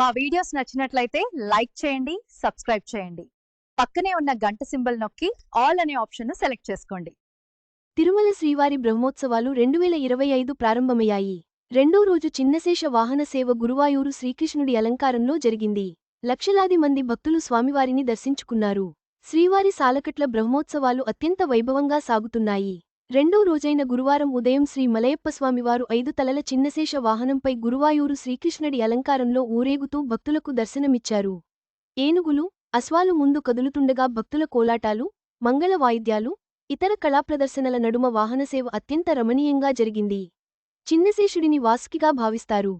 మా వీడియోస్ నచ్చినట్లయితే లైక్ చేయండి సబ్స్క్రైబ్ చేయండి. పక్కనే ఉన్న గంట సింబల్ నొక్కి ఆల్ అనే ఆప్షన్ను సెలెక్ట్ చేసుకోండి. తిరుమల శ్రీవారి బ్రహ్మోత్సవాలు రెండు వేల ఇరవై ఐదు ప్రారంభమయ్యాయి. రెండో రోజు చిన్నశేష వాహన సేవ గురువాయూరు శ్రీకృష్ణుడి అలంకారంలో జరిగింది. లక్షలాది మంది భక్తులు స్వామివారిని దర్శించుకున్నారు. శ్రీవారి సాలకట్ల బ్రహ్మోత్సవాలు అత్యంత వైభవంగా సాగుతున్నాయి. రెండో రోజైన గురువారం ఉదయం శ్రీ మలయప్ప స్వామివారు ఐదు తలల చిన్నశేష వాహనంపై గురువాయూరు శ్రీకృష్ణుడి అలంకారంలో ఊరేగుతూ భక్తులకు దర్శనమిచ్చారు. ఏనుగులు అశ్వాలు ముందు కదులుతుండగా భక్తుల కోలాటాలు మంగళ వాయిద్యాలు ఇతర కళాప్రదర్శనల నడుమ వాహనసేవ అత్యంత రమణీయంగా జరిగింది. చిన్నశేషుడిని వాసుకిగా భావిస్తారు.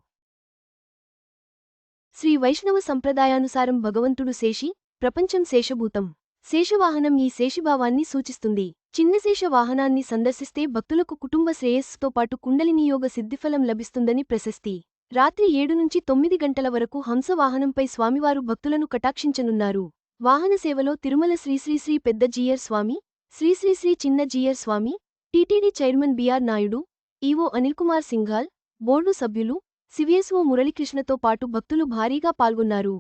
శ్రీ వైష్ణవ సంప్రదాయానుసారం భగవంతుడు శేషి ప్రపంచం శేషభూతం. శేషవాహనం ఈ శేషిభావాన్ని సూచిస్తుంది. చిన్నశేష వాహనాన్ని సందర్శిస్తే భక్తులకు కుటుంబ శ్రేయస్సుతో పాటు కుండలినియోగ సిద్ధిఫలం లభిస్తుందని ప్రశస్తి. రాత్రి ఏడు నుంచి తొమ్మిది గంటల వరకు హంసవాహనంపై స్వామివారు భక్తులను కటాక్షించనున్నారు. వాహన సేవలో తిరుమల శ్రీశ్రీశ్రీ పెద్ద Jeeyar Swami Sri Sri Sri Chinna Jeeyar Swami TTD chairman B R Naidu EO Anilkumar Singhal board సభ్యులు సివిఎస్ఓ మురళీకృష్ణతో పాటు భక్తులు భారీగా పాల్గొన్నారు.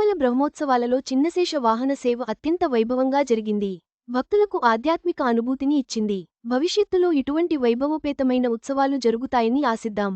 తిరుమల బ్రహ్మోత్సవాలలో చిన్నశేష వాహన సేవ అత్యంత వైభవంగా జరిగింది. భక్తులకు ఆధ్యాత్మిక అనుభూతిని ఇచ్చింది. భవిష్యత్తులో ఇటువంటి వైభవోపేతమైన ఉత్సవాలు జరుగుతాయని ఆశిద్దాం.